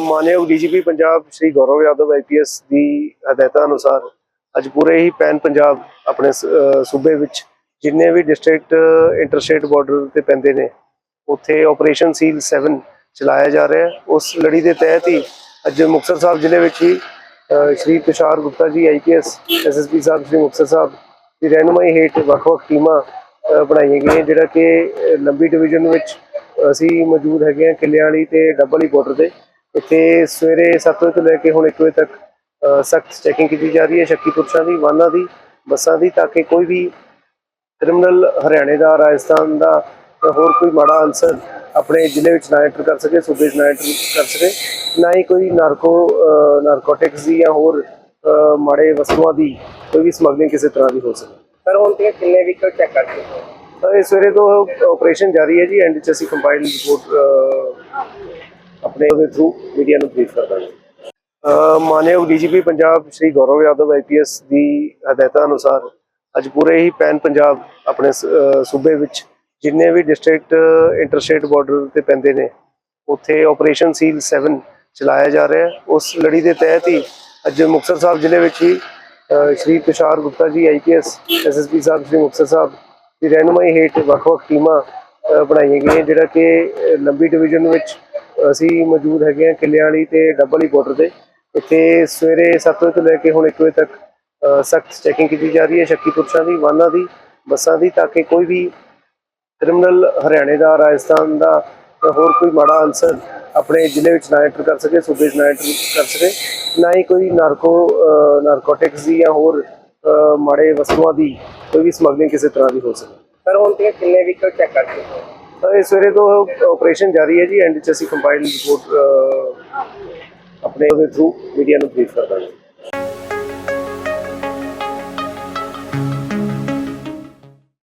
ਮਾਨਯੋਗ DGP Punjab Shri Gaurav Yadav IPS ਦੀ ਹਦਾਇਤਾਂ ਅਨੁਸਾਰ ਅੱਜ ਪੂਰੇ ਹੀ ਪੈਨ ਪੰਜਾਬ ਆਪਣੇ ਸੂਬੇ ਵਿੱਚ ਜਿੰਨੇ ਵੀ ਡਿਸਟ੍ਰਿਕਟ ਇੰਟਰਸਟੇਟ ਬਾਰਡਰ ਤੇ ਪੈਂਦੇ ਨੇ, ਉੱਥੇ ਆਪਰੇਸ਼ਨ ਸੀਲ 7 ਚਲਾਇਆ ਜਾ ਰਿਹਾ ਹੈ। ਉਸ ਲੜੀ ਦੇ ਤਹਿਤ ਹੀ ਅੱਜ ਮੁਕਤਸਰ ਸਾਹਿਬ ਜ਼ਿਲ੍ਹੇ ਵਿੱਚ ਹੀ ਸ਼੍ਰੀ ਤੁਸ਼ਾਰ ਗੁਪਤਾ ਜੀ ਆਈਪੀਐਸ ਐਸਐਸਪੀ ਸਾਹਿਬ, ਸ਼੍ਰੀ ਮੁਕਤਸਰ ਸਾਹਿਬ ਦੀ ਰਹਿਨੁਮਾਈ ਹੇਠ ਵੱਖ-ਵੱਖ ਟੀਮਾਂ ਬਣਾਈਆਂ ਗਈਆਂ, ਜਿਹੜਾ ਕਿ ਲੰਬੀ ਡਿਵੀਜ਼ਨ ਵਿੱਚ ਅਸੀਂ ਮੌਜੂਦ ਹੈਗੇ ਹਾਂ ਕਿੱਲਿਆਂ ਵਾਲੀ ਤੇ ਡੱਬਲ ਵਾਲੀ ਬਾਰਡਰ ਤੇ। ਇੱਥੇ ਸਵੇਰੇ 7 ਵਜੇ ਤੋਂ ਲੈ ਕੇ ਹੁਣ 1 ਵਜੇ ਤੱਕ ਸਖਤ ਚੈਕਿੰਗ ਕੀਤੀ ਜਾ ਰਹੀ ਹੈ ਸ਼ੱਕੀ ਪੁਰਸ਼ਾਂ ਦੀ ਵਾਹਨਾਂ ਦੀ ਬੱਸਾਂ ਦੀ ਤਾਂ ਕਿ ਕੋਈ ਵੀ ਕ੍ਰਿਮੀਨਲ ਹਰਿਆਣੇ ਦਾ ਰਾਜਸਥਾਨ ਦਾ ਜਾਂ ਹੋਰ ਕੋਈ ਮਾੜਾ ਅਨਸਰ ਆਪਣੇ ਜ਼ਿਲ੍ਹੇ ਵਿੱਚ ਨਾ ਐਂਟਰ ਕਰ ਸਕੇ ਸੂਬੇ 'ਚ ਨਾ ਐਂਟਰ ਕਰ ਸਕੇ ਨਾ ਹੀ ਕੋਈ ਨਾਰਕੋ ਨਾਰਕੋਟਿਕਸ ਦੀ ਜਾਂ ਹੋਰ ਮਾੜੇ ਵਸਤੂਆਂ ਦੀ ਕੋਈ ਵੀ ਸਮਗਲਿੰਗ ਕਿਸੇ ਤਰ੍ਹਾਂ ਦੀ ਹੋ ਸਕੇ। ਸਰ ਹੁਣ ਤੱਕ ਕਿੰਨੇ ਵਹੀਕਲ ਚੈੱਕ ਕਰ ਚੁੱਕੇ ਹੋ? ਸਵੇਰੇ ਤੋਂ ਆਪਰੇਸ਼ਨ ਜਾਰੀ ਹੈ ਜੀ ਐਂਡ ਚ ਅਸੀਂ ਕੰਪਾਈਲਡ ਰਿਪੋਰਟ ਆਪਣੇ ਉਹਦੇ ਥਰੂ ਮੀਡੀਆ ਨੂੰ ਬਰੀਫ ਕਰਦਾ ਦਾਂਗੇ। ਅਹ ਮਾਨਯੋਗ ਡੀਜੀਪੀ ਪੰਜਾਬ ਸ਼੍ਰੀ ਗੌਰਵ ਯਾਦਵ ਆਈਪੀਐਸ ਦੀ ਹਦਾਇਤਾਂ ਅਨੁਸਾਰ ਅੱਜ ਪੂਰੇ ਹੀ ਪੈਨ ਪੰਜਾਬ ਆਪਣੇ ਸੂਬੇ ਵਿੱਚ ਜਿੰਨੇ ਵੀ ਡਿਸਟ੍ਰਿਕਟ ਇੰਟਰਸਟੇਟ ਬਾਰਡਰ ਤੇ ਪੈਂਦੇ ਨੇ, ਉੱਥੇ ਆਪਰੇਸ਼ਨ ਸੀਲ 7 ਚਲਾਇਆ ਜਾ ਰਿਹਾ ਹੈ। ਉਸ ਲੜੀ ਦੇ ਤਹਿਤ ਹੀ ਅੱਜ ਮੁਕਤਸਰ ਸਾਹਿਬ ਜ਼ਿਲ੍ਹੇ ਵਿੱਚ ਹੀ ਸ਼੍ਰੀ ਤੁਸ਼ਾਰ ਗੁਪਤਾ ਜੀ ਆਈਪੀਐਸ ਐਸਐਸਪੀ ਸਾਹਿਬ, ਸ਼੍ਰੀ ਮੁਕਤਸਰ ਸਾਹਿਬ ਦੀ ਰਹਿਨੁਮਾਈ ਹੇਠ ਵੱਖ-ਵੱਖ ਟੀਮਾਂ ਬਣਾਈਆਂ ਗਈਆਂ, ਜਿਹੜਾ ਕਿ ਲੰਬੀ ਡਿਵੀਜ਼ਨ ਵਿੱਚ ਅਸੀਂ ਮੌਜੂਦ ਹੈਗੇ ਹਾਂ ਕਿੱਲਿਆਂ ਵਾਲੀ ਤੇ ਡੱਬਲ ਵਾਲੀ ਬਾਰਡਰ ਤੇ। ਇੱਥੇ ਸਵੇਰੇ 7 ਵਜੇ ਤੋਂ ਲੈ ਕੇ ਹੁਣ 1 ਵਜੇ ਤੱਕ ਸਖਤ ਚੈਕਿੰਗ ਕੀਤੀ ਜਾ ਰਹੀ ਹੈ ਸ਼ੱਕੀ ਪੁਰਸ਼ਾਂ ਦੀ, ਵਾਹਨਾਂ ਦੀ, ਬੱਸਾਂ ਦੀ, ਤਾਂ ਕਿ ਕੋਈ ਵੀ ਕ੍ਰਿਮੀਨਲ ਹਰਿਆਣੇ ਦਾ, ਰਾਜਸਥਾਨ ਦਾ ਹੋਰ ਕੋਈ ਮਾੜਾ ਅਨਸਰ ਆਪਣੇ ਜ਼ਿਲ੍ਹੇ ਵਿੱਚ ਨਾ ਐਂਟਰ ਕਰ ਸਕੇ, ਸੂਬੇ 'ਚ ਨਾ ਐਂਟਰ ਕਰ ਸਕੇ, ਨਾ ਹੀ ਕੋਈ ਨਾਰਕੋ ਨਾਰਕੋਟਿਕਸ ਦੀ ਜਾਂ ਹੋਰ ਮਾੜੇ ਵਸਤੂਆਂ ਦੀ ਕੋਈ ਵੀ ਸਮਗਲਿੰਗ ਕਿਸੇ ਤਰ੍ਹਾਂ ਦੀ ਹੋ ਸਕੇ। ਸਰ, ਹੁਣ ਤੱਕ ਕਿੰਨੇ ਵਹੀਕਲ ਚੈੱਕ ਕਰ ਚੁੱਕੇ ਇਹ ਸਵੇਰੇ ਤੋਂ ਆਪਰੇਸ਼ਨ ਜਾਰੀ ਹੈ ਜੀ ਐਂਡ ਚ ਅਸੀਂ ਕੰਪਾਈਲਡ ਰਿਪੋਰਟ ਆਪਣੇ ਉਹਦੇ ਥਰੂ ਮੀਡੀਆ ਨੂੰ ਬਰੀਫ ਕਰ ਦਾਂਗੇ।